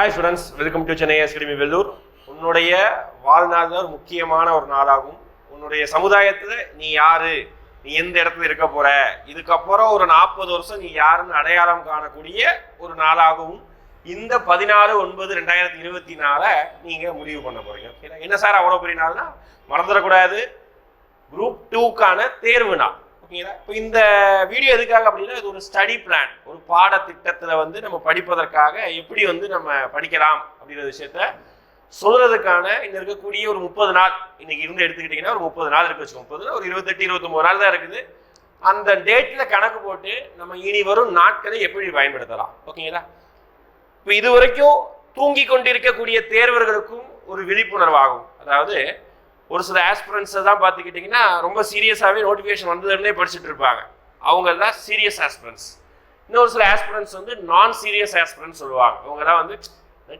Hi students welcome to Chennai academy Vellore உன்னுடைய வாழ்நாள் ஒரு முக்கியமான ஒரு நாளாகும். உன்னுடைய சமுதாயத்தில் நீ யாரு? நீ எந்த இடத்துல இருக்க போற? இதுக்கப்புறம் ஒரு நாற்பது வருஷம் நீ யாருன்னு அடையாளம் காணக்கூடிய ஒரு நாளாகவும் இந்த பதினாலு ஒன்பது ரெண்டாயிரத்தி இருபத்தி நாலை நீங்க முடிவு பண்ண போறீங்க. ஓகேங்களா? என்ன சார் அவ்வளோ பெரிய நாள்னா? மறந்துடக்கூடாது. குரூப் டூக்கான தேர்வு நாள். ஓகேங்களா? இப்போ இந்த வீடியோ எதுக்காக அப்படின்னா இது ஒரு ஸ்டடி பிளான் ஒரு பாடத்திட்டத்தில் வந்து நம்ம படிப்பதற்காக எப்படி வந்து நம்ம படிக்கலாம் அப்படிங்கிற விஷயத்த சொல்றதுக்கான இங்கே இருக்கக்கூடிய ஒரு முப்பது நாள். இன்னைக்கு இருந்து எடுத்துக்கிட்டிங்கன்னா ஒரு முப்பது நாள் இருக்கு வச்சுக்கோங்க. முப்பது ஒரு இருபத்தெட்டு இருபத்தொம்பது நாள் தான் இருக்குது. அந்த டேட்டில் கணக்கு போட்டு நம்ம இனி வரும் நாட்களை எப்படி பயன்படுத்தலாம்? ஓகேங்களா? இப்போ இது வரைக்கும் தூங்கி கொண்டிருக்கக்கூடிய தேர்வர்களுக்கும் ஒரு விழிப்புணர்வாகும். அதாவது ஒரு சில ஆஸ்பிரன்ஸை தான் பார்த்துக்கிட்டிங்கன்னா ரொம்ப சீரியஸாகவே நோட்டிஃபிகேஷன் வந்ததுலேருந்தே படிச்சுட்டு இருப்பாங்க. அவங்க தான் சீரியஸ் ஆஸ்பிரன்ஸ் இன்னொரு சில ஆஸ்பிரன்ஸ் வந்து நான் சீரியஸ் ஆஸ்பிரன்ஸ் சொல்லுவாங்க. அவங்க தான் வந்து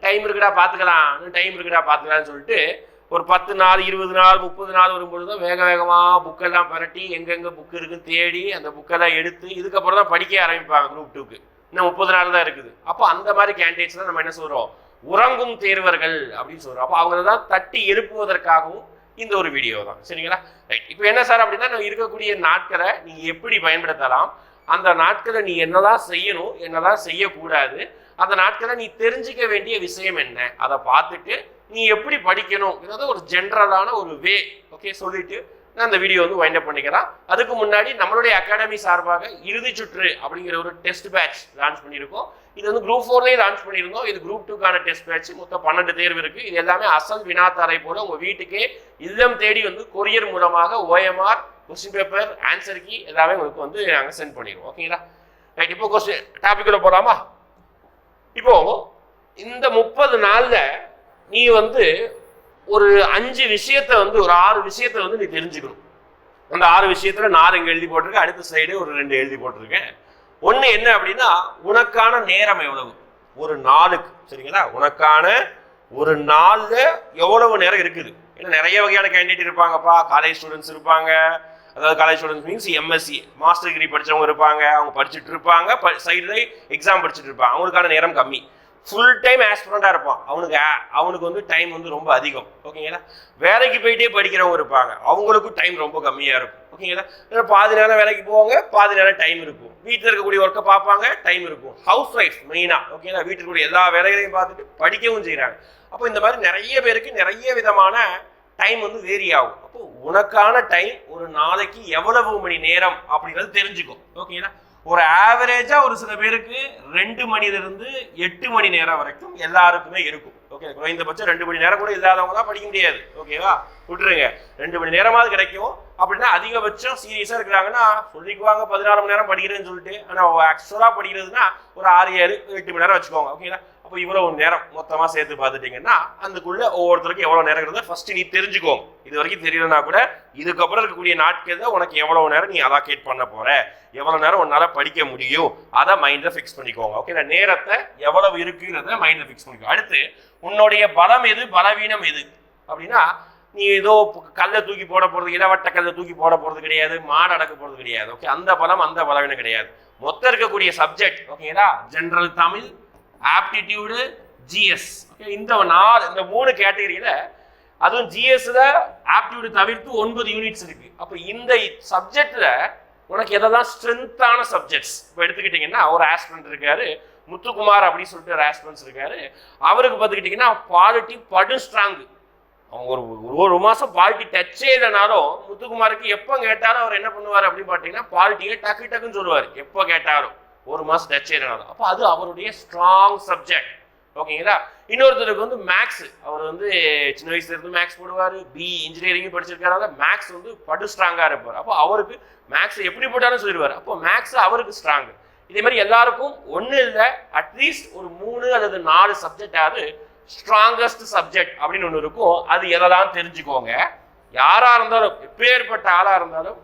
டைம் இருக்குடா பார்த்துக்கலாம். இன்னும் டைம் இருக்குடா பார்த்துக்கலாம்னு சொல்லிட்டு ஒரு பத்து நாள் இருபது நாள் முப்பது நாள் வரும்பொழுது தான் வேக வேகமாக புக்கெல்லாம் பரட்டி எங்கெங்கே புக்கு இருக்குன்னு தேடி அந்த புக்கெல்லாம் எடுத்து இதுக்கப்புறம் தான் படிக்க ஆரம்பிப்பாங்க குரூப் டூக்கு இன்னும் முப்பது நாள் தான் இருக்குது. அப்போ அந்த மாதிரி கேண்டிடேட்ஸ் தான் நம்ம என்ன சொல்கிறோம் உறங்கும் தேர்வர்கள் அப்படின்னு சொல்கிறோம் அப்போ அவங்கள தான் தட்டி எழுப்புவதற்காகவும் இந்த ஒரு வீடியோ தான். சரிங்களா? ரைட் இப்போ என்ன சார் அப்படின்னா நம்ம இருக்கக்கூடிய நாட்களை நீங்கள் எப்படி பயன்படுத்தலாம்? அந்த நாட்களை நீ என்னதான் செய்யணும் என்னதான் செய்யக்கூடாது அந்த நாட்களை நீ தெரிஞ்சுக்க வேண்டிய விஷயம் என்ன? அதை பார்த்துட்டு நீ எப்படி படிக்கணும்? இதாவது ஒரு ஜென்ரலான ஒரு வே ஓகே சொல்லிட்டு நான் அந்த வீடியோ வந்து வைண்ட் அப் பண்ணிக்கிறேன் அதுக்கு முன்னாடி நம்மளுடைய அகாடமி சார்பாக இறுதி சுற்று அப்படிங்கிற ஒரு டெஸ்ட் பேட்ச் லான்ச் பண்ணியிருக்கோம். இது வந்து குரூப் ஃபோர்லேயே லான்ச் பண்ணியிருந்தோம். இது குரூப் டூக்கான டெஸ்ட் மேட்ச் மொத்தம் பன்னெண்டு தேர்வு இருக்குது இது எல்லாமே அசல் வினாத்தாரை போல உங்கள் வீட்டுக்கே இல்லம் தேடி வந்து கொரியர் மூலமாக OMR question paper answer key எல்லாமே உங்களுக்கு வந்து நாங்கள் சென்ட் பண்ணிடுவோம். ஓகேங்களா ரைட் இப்போ கொஸ்டின் டாபிக்குள்ள போகலாமா இப்போ இந்த முப்பது நாளில் நீ வந்து ஒரு அஞ்சு விஷயத்த வந்து ஒரு ஆறு விஷயத்த வந்து நீ தெரிஞ்சுக்கணும். அந்த ஆறு விஷயத்தில் நான் இங்கே எழுதி போட்டிருக்கேன் அடுத்த சைடு ஒரு ரெண்டு எழுதி போட்டிருக்கேன் ஒன்று என்ன அப்படின்னா உனக்கான நேரம் எவ்வளவு? ஒரு நாளுக்கு சரிங்களா? உனக்கான ஒரு நாளில் எவ்வளவு நேரம் இருக்குது? ஏன்னா நிறைய வகையான கேண்டிடேட் இருப்பாங்கப்பா. காலேஜ் ஸ்டூடெண்ட்ஸ் இருப்பாங்க. அதாவது college students means MSc master degree படித்தவங்க இருப்பாங்க. அவங்க படிச்சுட்டு இருப்பாங்க. சைடில் எக்ஸாம் படிச்சுட்டு இருப்பாங்க. அவங்களுக்கான நேரம் கம்மி. ஃபுல் டைம் ஆஸ்பிரண்டாக இருப்பான். அவனுக்கு அவனுக்கு வந்து டைம் வந்து ரொம்ப அதிகம். ஓகேங்களா வேலைக்கு போயிட்டே படிக்கிறவங்க இருப்பாங்க. அவங்களுக்கும் டைம் ரொம்ப கம்மியாக இருக்கும். ஓகேங்களா பாதி நேரம் வேலைக்கு போவாங்க பாதி நேரம் டைம் இருக்கும். வீட்டில் இருக்கக்கூடிய ஒர்க்கை பார்ப்பாங்க டைம் இருக்கும். ஹவுஸ் ஒய்ஃப் மெயினாக ஓகேங்களா வீட்டில் இருக்கக்கூடிய எல்லா வேலைகளையும் பார்த்துட்டு படிக்கவும் செய்கிறாங்க அப்போ இந்த மாதிரி நிறைய பேருக்கு நிறைய விதமான டைம் வந்து வேரி ஆகும். அப்போ உனக்கான டைம் ஒரு நாளைக்கு எவ்வளவு மணி நேரம் அப்படிங்கிறது தெரிஞ்சுக்கும் ஓகேங்களா ஒரு ஆவரேஜாக ஒரு சில பேருக்கு ரெண்டு மணிலிருந்து எட்டு மணி நேரம் வரைக்கும் எல்லாருக்குமே இருக்கும். ஓகே குறைந்தபட்சம் ரெண்டு மணி நேரம் கூட இல்லாதவங்க தான் படிக்க முடியாது. ஓகேவா விட்டுருங்க. ரெண்டு மணி நேரமாவது கிடைக்கும். அப்படின்னா அதிகபட்சம் சீரியஸாக இருக்கிறாங்கன்னா சொல்லிக்குவாங்க பதினாறு மணி நேரம் படிக்கிறேன்னு சொல்லிட்டு. ஆனால் ஆக்சுவலாக படிக்கிறதுனா ஒரு ஆறு ஏழு எட்டு மணி நேரம் வச்சுக்கோங்க. ஓகேங்களா அப்போ இவ்வளவு நேரம் மொத்தமாக சேர்த்து பார்த்துட்டீங்கன்னா அதுக்குள்ள ஒவ்வொருத்தருக்கும் எவ்வளோ நேரம் இருந்தால் ஃபர்ஸ்ட் நீ தெரிஞ்சுக்கோங்க இது வரைக்கும் தெரியலனா கூட இதுக்கப்புறம் இருக்கக்கூடிய நாட்கள் தான் உனக்கு எவ்வளோ நேரம் நீ அலாக்கேட் பண்ண போகிற எவ்வளோ நேரம் உன்னால் படிக்க முடியும் அதை மைண்டில் ஃபிக்ஸ் பண்ணிக்கோங்க. ஓகே நான் நேரத்தை எவ்வளவு இருக்குங்கிறத மைண்டில் ஃபிக்ஸ் பண்ணிக்கோ. அடுத்து உன்னுடைய பலம் எது? பலவீனம் எது? அப்படின்னா நீ ஏதோ கல்லை தூக்கி போட போகிறது இளவட்ட கல்லை தூக்கி போட போகிறது கிடையாது மாடு அடக்க போகிறது கிடையாது. ஓகே அந்த பலம் அந்த பலவீனம் கிடையாது. மொத்தம் இருக்கக்கூடிய சப்ஜெக்ட் ஓகேங்களா general Tamil aptitude GS. Okay இந்த நாலு இந்த மூணு கேட்டகரியில் அதுவும் ஜிஎஸ்ல ஆப்டிடியூடு தவிர்த்து ஒன்பது யூனிட்ஸ் இருக்கு. அப்போ இந்த சப்ஜெக்ட்ல உனக்கு எதெல்லாம் ஸ்ட்ரென்த்தான சப்ஜெக்ட்ஸ் இப்போ எடுத்துக்கிட்டிங்கன்னா ஒரு ஆஸ்பிரண்ட் இருக்காரு முத்துக்குமார் அப்படின்னு சொல்லிட்டு ஒரு ஆஸ்பிரண்ட்ஸ் இருக்காரு. அவருக்கு பார்த்துக்கிட்டிங்கன்னா குவாலிட்டி படு ஸ்ட்ராங்கு அவங்க ஒரு ஒரு மாதம் பால்ட்டி டச்சே இல்லைனாலும் முத்துக்குமாருக்கு எப்போ கேட்டாலும் அவர் என்ன பண்ணுவார் அப்படின்னு பார்த்தீங்கன்னா பால்ட்டியை டக்கு டக்குன்னு சொல்லுவார். எப்போ கேட்டாலும். ஒரு மாதம் டச்சே அப்போ அது அவருடைய ஸ்ட்ராங் சப்ஜெக்ட் ஓகேங்களா? இன்னொருத்தருக்கு வந்து மேக்ஸ் அவர் வந்து சின்ன வயசுல இருந்து மேக்ஸ் போடுவார். பி இன்ஜினியரிங் படிச்சிருக்காரு. மேக்ஸ் வந்து படு ஸ்ட்ராங்காக இருப்பார். அப்போ அவருக்கு மேக்ஸ் எப்படி போட்டாலும் சொல்லிடுவார். அப்போ மேக்ஸ் அவருக்கு ஸ்ட்ராங் இதே மாதிரி எல்லாருக்கும் ஒன்று இல்லை அட்லீஸ்ட் ஒரு மூணு அல்லது நாலு சப்ஜெக்டாவது ஸ்ட்ராங்கஸ்ட் சப்ஜெக்ட் அப்படின்னு ஒன்று இருக்கும். அது எதெல்லாம் தெரிஞ்சுக்கோங்க. யாராக இருந்தாலும் எப்பேற்பட்ட ஆளாக இருந்தாலும்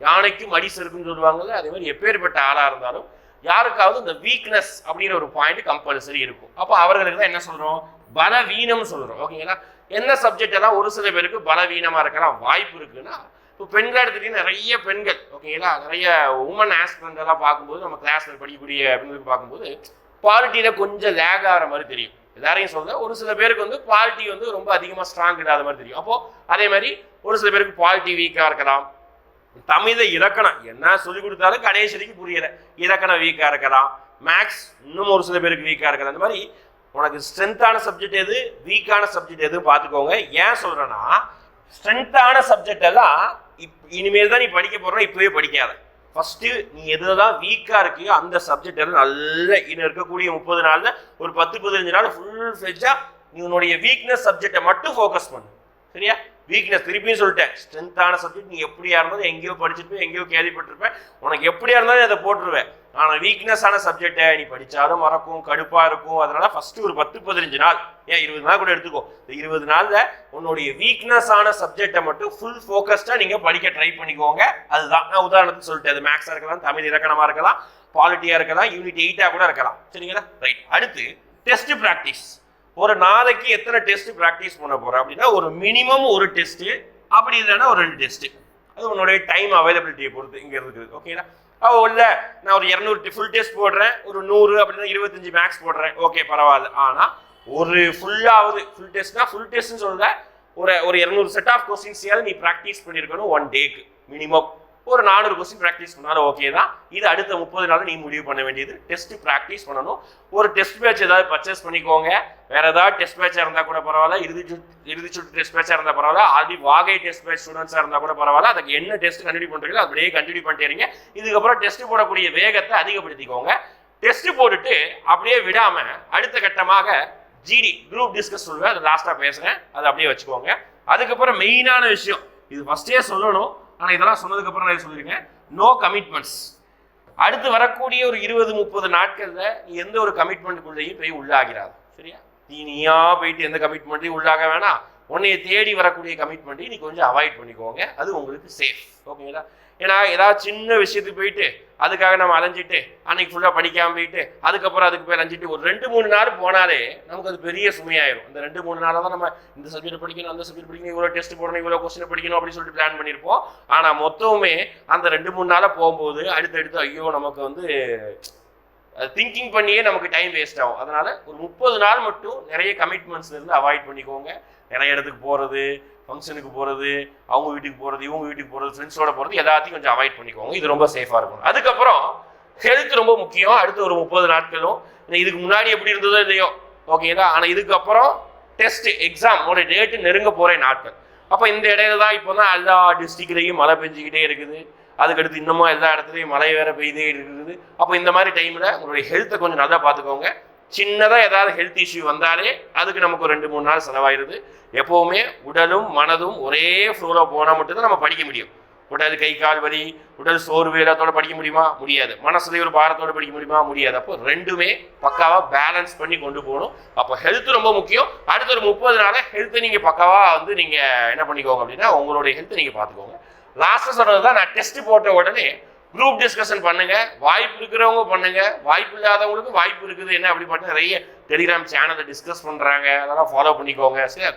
யானைக்கும் மடி செருக்குன்னு சொல்லுவாங்கல்ல அதே மாதிரி எப்பேற்பட்ட ஆளாக இருந்தாலும் யாருக்காவது இந்த வீக்னஸ் அப்படிங்கிற ஒரு பாயிண்ட் கம்பல்சரி இருக்கும். அப்போ அவர்களுக்கு தான் என்ன சொல்கிறோம் பலவீனம் சொல்கிறோம் ஓகேங்களா என்ன சப்ஜெக்ட் எல்லாம் ஒரு சில பேருக்கு பலவீனமாக இருக்கலாம் வாய்ப்பு இருக்குன்னா இப்போ பெண்கள் எடுத்துட்டீங்கன்னா நிறைய பெண்கள் ஓகேங்களா நிறைய உமன் ஆஸ்பிரண்ட் எல்லாம் பார்க்கும்போது நம்ம கிளாஸில் படிக்கக்கூடிய அப்படின்னு பார்க்கும்போது குவாலிட்டியில் கொஞ்சம் லேக் ஆகிற மாதிரி தெரியும். எல்லாரையும் சொல்கிறேன் ஒரு சில பேருக்கு வந்து குவாலிட்டி வந்து ரொம்ப அதிகமாக ஸ்ட்ராங் இல்லாத மாதிரி தெரியும். அப்போது அதே மாதிரி ஒரு சில பேருக்கு குவாலிட்டி வீக்காக இருக்கலாம். தமிழ இலக்கணம். என்ன சொல்லி கொடுத்தாலும் கடைசி வரைக்கும் புரியல. இலக்கணம் வீக்காக இருக்கலாம். மேக்ஸ் இன்னும் ஒரு சில பேருக்கு வீக்காக இருக்கலாம். அந்த மாதிரி உனக்கு ஸ்ட்ரென்த்தான சப்ஜெக்ட் எது? வீக்கான சப்ஜெக்ட் எது? பார்த்துக்கோங்க. ஏன் சொல்கிறேன்னா ஸ்ட்ரென்த்தான சப்ஜெக்ட் எல்லாம் இப் இனிமேல் தான் நீ படிக்க போகிறோம் இப்போவே படிக்காத. ஃபஸ்ட்டு நீ எதில் தான் வீக்காக இருக்கியோ அந்த சப்ஜெக்ட் எல்லாம் நல்ல இன்னும் இருக்கக்கூடிய முப்பது நாளில் ஒரு பத்து பதினஞ்சு நாள் ஃபுல் ஃப்ளெஜ்ஜாக நீ உன்னுடைய வீக்னஸ் சப்ஜெக்டை மட்டும் ஃபோக்கஸ் பண்ணு. சரியா? வீக்னஸ் திருப்பியும் சொல்லிட்டேன். ஸ்ட்ரென்த்தான சப்ஜெக்ட் நீ எப்படியா இருந்தாலும் எங்கேயோ படிச்சிருப்பேன் எங்கேயோ கேள்விப்பட்டிருப்பேன். உனக்கு எப்படியா இருந்தாலும் அதை போட்டுருவேன். ஆனால் வீக்னஸான சப்ஜெக்டை நீ படித்தாலும் மறக்கும் கடுப்பாக இருக்கும். அதனால ஃபஸ்ட்டு ஒரு பத்து பதினஞ்சு நாள். ஏன் இருபது நாள் கூட எடுத்துக்கோ. இந்த இருபது நாளில் உன்னுடைய வீக்னஸான சப்ஜெக்டை மட்டும் ஃபுல் ஃபோக்கஸ்டாக நீங்கள் படிக்க ட்ரை பண்ணிக்கோங்க. அதுதான். நான் உதாரணத்துக்கு சொல்லிட்டேன். அது மேக்ஸாக இருக்கலாம் தமிழ் இலக்கணமாக இருக்கலாம் பாலிட்டியாக இருக்கலாம் யூனிட் எயிட்டாக கூட இருக்கலாம். சரிங்களா? ரைட் அடுத்து டெஸ்ட் ப்ராக்டிஸ் ஒரு நாளைக்கு எத்தனை டெஸ்ட் ப்ராக்டிஸ் பண்ண போகிறேன் அப்படின்னா ஒரு மினிமம் ஒரு டெஸ்ட் அப்படி இல்லைன்னா ஒரு ரெண்டு டெஸ்ட் அது உன்னுடைய டைம் அவைலபிலிட்டியை பொறுத்து இங்கே இருக்குது. ஓகேங்களா ஓ இல்லை நான் ஒரு இரநூறு ஃபுல் டெஸ்ட் போடுறேன். ஒரு நூறு அப்படின்னா இருபத்தஞ்சு மேக்ஸ் போடுறேன். ஓகே பரவாயில்ல. ஆனால் ஒரு ஃபுல்லாவது ஃபுல் டெஸ்ட்னா ஃபுல் டெஸ்ட்னு சொல்ல ஒரு ஒரு இரநூறு செட் ஆஃப் கொஸ்டின்ஸையாவது நீ ப்ராக்டிஸ் பண்ணியிருக்கணும் ஒன் டேக்கு மினிமம் ஒரு நானூறு கொஸ்டின் ப்ராக்டிஸ் பண்ணாலும் ஓகே தான். இது அடுத்த முப்பது நாள் நீ முடிவு பண்ண வேண்டியது. டெஸ்ட் ப்ராக்டிஸ் பண்ணணும். ஒரு டெஸ்ட் பேட்ச் ஏதாவது பர்ச்சேஸ் பண்ணிக்கோங்க. வேற ஏதாவது டெஸ்ட் பேட்சாக இருந்தால் கூட பரவாயில்ல. இறுதி சுட்டு இறுதி சுற்று டெஸ்ட் பேட்சாக இருந்தால் பரவாயில்ல. ஆல்ரெடி வாகை டெஸ்ட் பேட்ச் ஸ்டூடெண்ட்ஸாக இருந்தால் கூட பரவாயில்ல. அதுக்கு என்ன டெஸ்ட் கண்டினியூ பண்ணுறீங்களோ அப்படியே கண்டினியூ பண்ணிட்டே இருங்க. இதுக்கப்புறம் டெஸ்ட் போடக்கூடிய வேகத்தை அதிகப்படுத்திக்கோங்க. டெஸ்ட் போட்டுட்டு அப்படியே விடாம அடுத்த கட்டமாக ஜிடி குரூப் டிஸ்கஸ் சொல்லுவேன். அதை லாஸ்ட்டாக பேசுகிறேன் அதை அப்படியே வச்சுக்கோங்க. அதுக்கப்புறம் மெயினான விஷயம். இது ஃபஸ்ட்டே சொல்லணும். ஆனால் இதெல்லாம் சொன்னதுக்கப்புறம் நான் சொல்லியிருக்கேன். நோ கமிட்மெண்ட்ஸ் அடுத்து வரக்கூடிய ஒரு இருபது முப்பது நாட்களில் நீ எந்த ஒரு கமிட்மெண்ட்டுக்குள்ளேயும் போய் உள்ளாகிறாது சரியா? நீ நீயா போயிட்டு எந்த கமிட்மெண்ட்டையும் உள்ளாக வேணாம். உன்னைய தேடி வரக்கூடிய கமிட்மெண்ட்டையும் நீ கொஞ்சம் அவாய்ட் பண்ணிக்கோங்க. அது உங்களுக்கு சேஃப் ஓகேங்களா ஏன்னா ஏதாவது சின்ன விஷயத்துக்கு போயிட்டு அதுக்காக நம்ம அலைஞ்சிட்டு அன்னைக்கு ஃபுல்லாக படிக்காமல் போயிட்டு அதுக்கப்புறம் அதுக்கு போய் அலைஞ்சிட்டு ஒரு ரெண்டு மூணு நாள் போனாலே நமக்கு அது பெரிய சுமையாயிரும். அந்த ரெண்டு மூணு நாளாக தான் நம்ம இந்த சப்ஜெக்ட் படிக்கணும் அந்த சப்ஜெக்ட் படிக்கணும் இவ்வளோ டெஸ்ட் போடணும் இவ்வளோ கொஸ்டின் படிக்கணும் அப்படின்னு சொல்லிட்டு பிளான் பண்ணியிருப்போம். ஆனால் மொத்தமுமே அந்த ரெண்டு மூணு நாளாக போகும்போது அடுத்தடுத்து ஐயோ நமக்கு வந்து திங்கிங் பண்ணியே நமக்கு டைம் வேஸ்ட் ஆகும். அதனால ஒரு முப்பது நாள் மட்டும் நிறைய கமிட்மெண்ட்ஸ் இருந்து அவாய்ட் பண்ணிக்கோங்க. நிறைய இடத்துக்கு போகிறது ஃபங்க்ஷனுக்கு போகிறது அவங்க வீட்டுக்கு போகிறது இவங்க வீட்டுக்கு போகிறது ஃப்ரெண்ட்ஸோட போகிறது எல்லாத்தையும் கொஞ்சம் அவாய்ட் பண்ணிக்கோங்க. இது ரொம்ப சேஃபாக இருக்கும் அதுக்கப்புறம் ஹெல்த் ரொம்ப முக்கியம். அடுத்து ஒரு முப்பது நாட்களும் இதுக்கு முன்னாடி எப்படி இருந்ததோ இல்லையோ ஓகேங்களா ஆனால் இதுக்கப்புறம் டெஸ்ட் எக்ஸாம் ஒரு டேட்டு நெருங்க போகிற நாட்கள். அப்போ இந்த இடையில தான் இப்போ தான் எல்லா டிஸ்ட்ரிக்ட்லேயும் மழை பெஞ்சிக்கிட்டே இருக்குது. அதுக்கடுத்து இன்னமும் எல்லா இடத்துலையும் மழை வேற பெய்தே இருக்குது. அப்போ இந்த மாதிரி டைமில் உங்களுடைய ஹெல்த்தை கொஞ்சம் நல்லா பார்த்துக்கோங்க. சின்னதாக ஏதாவது ஹெல்த் இஷ்யூ வந்தாலே அதுக்கு நமக்கு ஒரு ரெண்டு மூணு நாள் செலவாயிருது. எப்போவுமே உடலும் மனதும் ஒரே ஃப்ளோவில் போனால் மட்டும்தான் நம்ம படிக்க முடியும். உடல் கை கால் வலி உடல் சோர்வு எல்லாத்தோட படிக்க முடியுமா? முடியாது. மனசுல ஒரு பாரத்தோட படிக்க முடியுமா? முடியாது. அப்போ ரெண்டுமே பக்காவாக பேலன்ஸ் பண்ணி கொண்டு போகணும். அப்போ ஹெல்த் ரொம்ப முக்கியம். அடுத்த ஒரு முப்பது நாளாக ஹெல்த்தை நீங்கள் பக்காவாக வந்து நீங்கள் என்ன பண்ணிக்கோங்க அப்படின்னா உங்களுடைய ஹெல்த்தை நீங்கள் பார்த்துக்கோங்க. லாஸ்ட்டாக சொன்னது தான் நான் டெஸ்ட் போட்ட உடனே குரூப் டிஸ்கஷன் பண்ணுங்க. வாய்ப்பு இருக்கிறவங்க பண்ணுங்க. வாய்ப்பு இல்லாதவங்களுக்கு வாய்ப்பு இருக்குது. என்ன அப்படி பண்ண நிறைய டெலிகிராம் சேனலை டிஸ்கஸ் பண்ணுறாங்க அதெல்லாம் ஃபாலோ பண்ணிக்கோங்க. சரி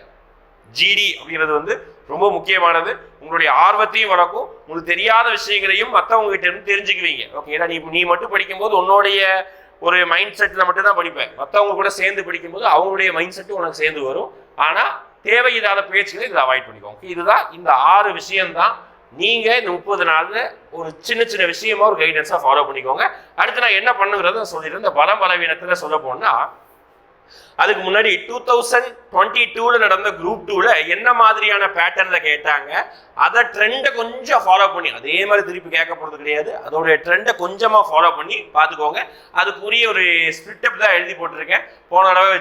ஜிடி அப்படிங்கிறது வந்து ரொம்ப முக்கியமானது. உங்களுடைய ஆர்வத்தையும் வளர்க்கும். உங்களுக்கு தெரியாத விஷயங்களையும் மற்றவங்ககிட்ட இருந்து தெரிஞ்சுக்குவீங்க. ஓகேங்களா நீ நீ மட்டும் படிக்கும்போது உன்னுடைய ஒரு மைண்ட் செட்டில் மட்டும்தான் படிப்பேன். மற்றவங்க கூட சேர்ந்து படிக்கும்போது அவங்களுடைய மைண்ட் செட்டு உனக்கு சேர்ந்து வரும். ஆனால் தேவையில்லாத பேச்சுகளை இதை அவாய்ட் பண்ணிக்கோங்க. இதுதான் இந்த ஆறு விஷயம்தான் நீங்கள் இந்த முப்பது நாளில் ஒரு சின்ன சின்ன விஷயமா ஒரு கைடன்ஸாக ஃபாலோ பண்ணிக்கோங்க. அடுத்து நான் என்ன பண்ணுங்கிறத சொல்லிடுறேன் இந்த பலம் பலவீனத்தில் சொல்ல போனால் அதுக்கு முன்னாடி டூ தௌசண்ட் டுவெண்ட்டி டூவில் நடந்த குரூப் டூவில் என்ன மாதிரியான பேட்டர்னில் கேட்டாங்க அதை ட்ரெண்டை கொஞ்சம் ஃபாலோ பண்ணி அதே மாதிரி திருப்பி கேட்க போகிறது கிடையாது. அதோடைய ட்ரெண்டை கொஞ்சமாக ஃபாலோ பண்ணி பார்த்துக்கோங்க. அதுக்குரிய ஒரு ஸ்பிரிட்டப் தான் எழுதி போட்டிருக்கேன். போன தடவை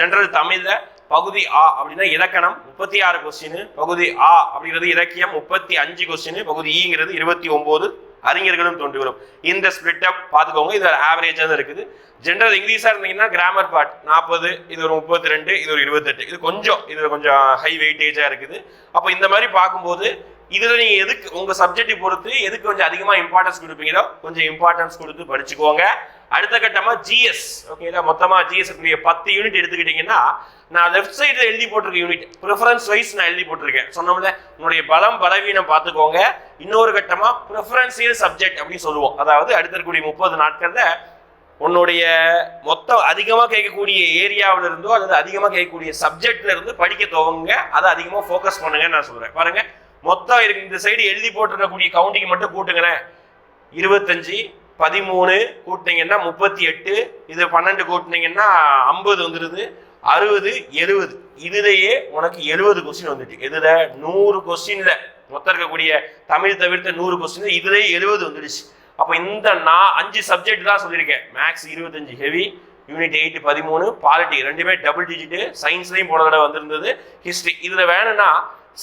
ஜென்ரல் தமிழில் பகுதி ஆ அப்படின்னா இலக்கணம் முப்பத்தி ஆறு கொஸ்டின் பகுதி ஆ அப்படிங்கிறது இலக்கியம் முப்பத்தி அஞ்சு கொஸ்டின் பகுதி ஈங்கிறது இருபத்தி ஒன்பது அறிஞர்களும் தோன்றி வரும் இந்த ஸ்பிளிட் அப் பார்த்துக்கோங்க. இது ஆவரேஜாக தான் இருக்குது. ஜென்ரல் இங்கிலீஷாக இருந்தீங்கன்னா கிராமர் பார்ட் நாற்பது இது ஒரு முப்பத்தி ரெண்டு இது ஒரு இருபத்தெட்டு. இது கொஞ்சம் இது கொஞ்சம் ஹை வெயிட்டேஜாக இருக்குது. அப்போ இந்த மாதிரி பார்க்கும்போது இதில் நீங்கள் எதுக்கு உங்கள் சப்ஜெக்டை பொறுத்து எதுக்கு கொஞ்சம் அதிகமாக இம்பார்ட்டன்ஸ் கொடுப்பீங்களோ கொஞ்சம் இம்பார்ட்டன்ஸ் கொடுத்து படிச்சுக்கோங்க. அடுத்த கட்டமாக ஜிஎஸ் ஓகேங்களா மொத்தமாக ஜிஎஸ் பத்து யூனிட் எடுத்துக்கிட்டிங்கன்னா நான் லெஃப்ட் சைடில் எழுதி போட்டிருக்க யூனிட் ப்ரிஃபரன்ஸ் வைஸ் நான் எழுதி போட்டிருக்கேன். சொன்னோம்ல உன்னுடைய பலம் பலவீனம் பார்த்துக்கோங்க. இன்னொரு கட்டமாக ப்ரிஃபரன்சியல் சப்ஜெக்ட் அப்படின்னு சொல்லுவோம். அதாவது அடுத்த இருக்கக்கூடிய முப்பது நாட்களில் உன்னுடைய மொத்தம் அதிகமாக கேட்கக்கூடிய ஏரியாவில இருந்தோ அல்லது அதிகமாக கேட்கக்கூடிய சப்ஜெக்ட்ல இருந்து படிக்க துவங்குங்க. அதை அதிகமாக ஃபோக்கஸ் பண்ணுங்கன்னு நான் சொல்றேன். பாருங்க மொத்தம் இந்த சைடு எழுதி போட்டிருக்கக்கூடிய கவுண்டிங் மட்டும் கூட்டுங்களேன். இருபத்தஞ்சு பதிமூணு கூட்டினீங்கன்னா முப்பத்தி எட்டு இது பன்னெண்டு கூட்டினீங்கன்னா ஐம்பது வந்துடுது அறுபது எழுபது. இதுலேயே உனக்கு எழுபது கொஸ்டின் வந்துட்டு இதில் நூறு கொஸ்டின்ல மொத்தம் இருக்கக்கூடிய தமிழ் தவிர்த்த நூறு கொஸ்டின் இதுலேயே எழுபது வந்துடுச்சு அப்போ இந்த நான் அஞ்சு சப்ஜெக்ட் தான் சொல்லியிருக்கேன். மேக்ஸ் இருபத்தஞ்சு ஹெவி யூனிட் எயிட் பதிமூணு பாலிட்டி ரெண்டுமே டபுள் டிஜிட்டு சயின்ஸ்லையும் போன தடவை வந்திருந்தது. ஹிஸ்ட்ரி இதில் வேணும்னா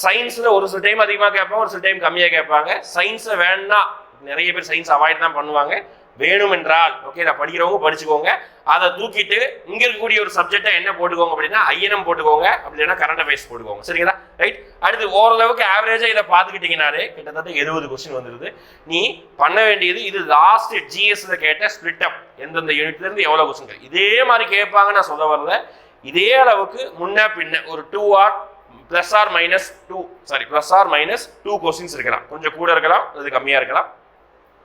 சயின்ஸில் ஒரு சில டைம் அதிகமாக கேட்பாங்க ஒரு சில டைம் கம்மியாக கேட்பாங்க. சயின்ஸை வேணும்னா நிறைய பேர் சயின்ஸ் அவாய்ட் தான் பண்ணுவாங்க. வேணும் என்றால் ஓகே நான் படிக்கிறவங்க படிச்சுக்கோங்க. அதை தூக்கிட்டு இங்கே இருக்கக்கூடிய ஒரு சப்ஜெக்டை என்ன போட்டுக்கோங்க அப்படின்னா ஐஎன்எம் போட்டுக்கோங்க. அப்படி இல்லைன்னா கரண்ட் அஃபேர்ஸ் போட்டுக்கோங்க. சரிங்களா? ரைட் அடுத்து ஓரளவுக்கு ஆவரேஜாக இதை பார்த்துக்கிட்டிங்கனாலே கிட்டத்தட்ட எழுபது கொஸ்டின் வந்துருது. நீ பண்ண வேண்டியது இது லாஸ்ட் ஜிஎஸ்ல கேட்ட ஸ்பிளிட் அப் எந்தெந்த யூனிட்லேருந்து எவ்வளோ கொஸ்டின் இதே மாதிரி கேட்பாங்க நான் சொல்ல வரல. இதே அளவுக்கு முன்ன பின்ன ஒரு two or plus or minus two sorry plus or minus two questions இருக்கலாம். கொஞ்சம் கூட இருக்கலாம் அது கம்மியாக இருக்கலாம்.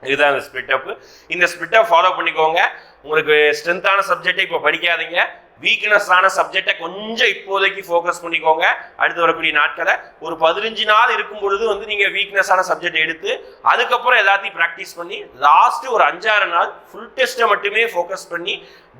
இதுதான் இந்த ஸ்பிட் அப் இந்த ஸ்பிட் அப் ஃபாலோ பண்ணிக்கோங்க. உங்களுக்கு ஸ்ட்ரென்த்தான சப்ஜெக்டை இப்போ படிக்காதீங்க. வீக்னஸான சப்ஜெக்டை கொஞ்சம் இப்போதைக்கு ஃபோக்கஸ் பண்ணிக்கோங்க. அடுத்து வரக்கூடிய நாட்களை ஒரு பதினஞ்சு நாள் இருக்கும் பொழுது வந்து நீங்கள் வீக்னஸான சப்ஜெக்ட் எடுத்து அதுக்கப்புறம் எல்லாத்தையும் ப்ராக்டிஸ் பண்ணி லாஸ்ட்டு ஒரு அஞ்சாறு நாள் ஃபுல் டெஸ்ட்டை மட்டுமே ஃபோக்கஸ் பண்ணி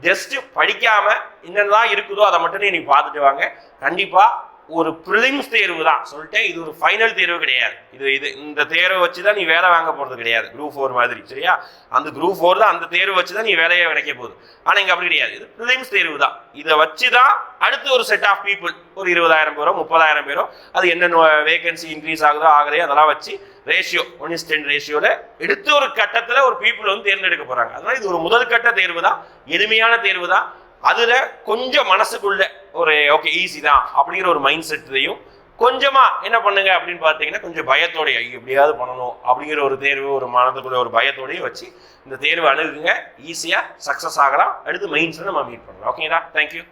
ஜஸ்ட்டு படிக்காமல் என்னெல்லாம் இருக்குதோ அதை மட்டும் நீங்கள் பார்த்துட்டு வாங்க. கண்டிப்பாக ஒரு ப்ரிலிம்ஸ் தேர்வு தான். சொல்லிட்டேன் இது ஒரு ஃபைனல் தேர்வு கிடையாது. இது இது இந்த தேர்வை வச்சு தான் நீ வேலை வாங்க போகிறது கிடையாது. குரூப் ஃபோர் மாதிரி சரியா? அந்த குரூப் ஃபோர் தான் அந்த தேர்வு வச்சு தான் நீ வேலையை கிடைக்க போகுது. ஆனால் இங்கே அப்படி கிடையாது. இது ப்ரிலிம்ஸ் தேர்வு தான். இதை வச்சு தான் அடுத்து ஒரு செட் ஆஃப் பீப்புள் ஒரு இருபதாயிரம் பேரோ முப்பதாயிரம் பேரோ அது என்னென்ன வேகன்சி இன்க்ரீஸ் ஆகுதோ ஆகலையோ அதெல்லாம் வச்சு ரேஷியோ ஒன் இஸ் டென் ரேஷியோவில் எடுத்து ஒரு கட்டத்தில் ஒரு பீப்புள் வந்து தேர்ந்தெடுக்க போகிறாங்க அதனால் இது ஒரு முதல் கட்ட தேர்வு தான். எளிமையான தேர்வு தான். அதில் கொஞ்சம் மனசுக்குள்ள ஒரு ஓகே ஈஸி தான் அப்படிங்கிற ஒரு மைண்ட் செட்டையும் கொஞ்சமா என்ன பண்ணுங்க அப்படின்னு பார்த்தீங்கன்னா கொஞ்சம் பயத்தோடைய எப்படியாவது பண்ணணும் அப்படிங்கிற ஒரு தேர்வு ஒரு மனதுக்குள்ள ஒரு பயத்தோடையும் வச்சு இந்த தேர்வு அணுகுங்க. ஈஸியாக சக்ஸஸ் ஆகலாம். அடுத்து மெயின்ஸில் நம்ம மீட் பண்ணலாம். ஓகேங்களா தேங்க்யூ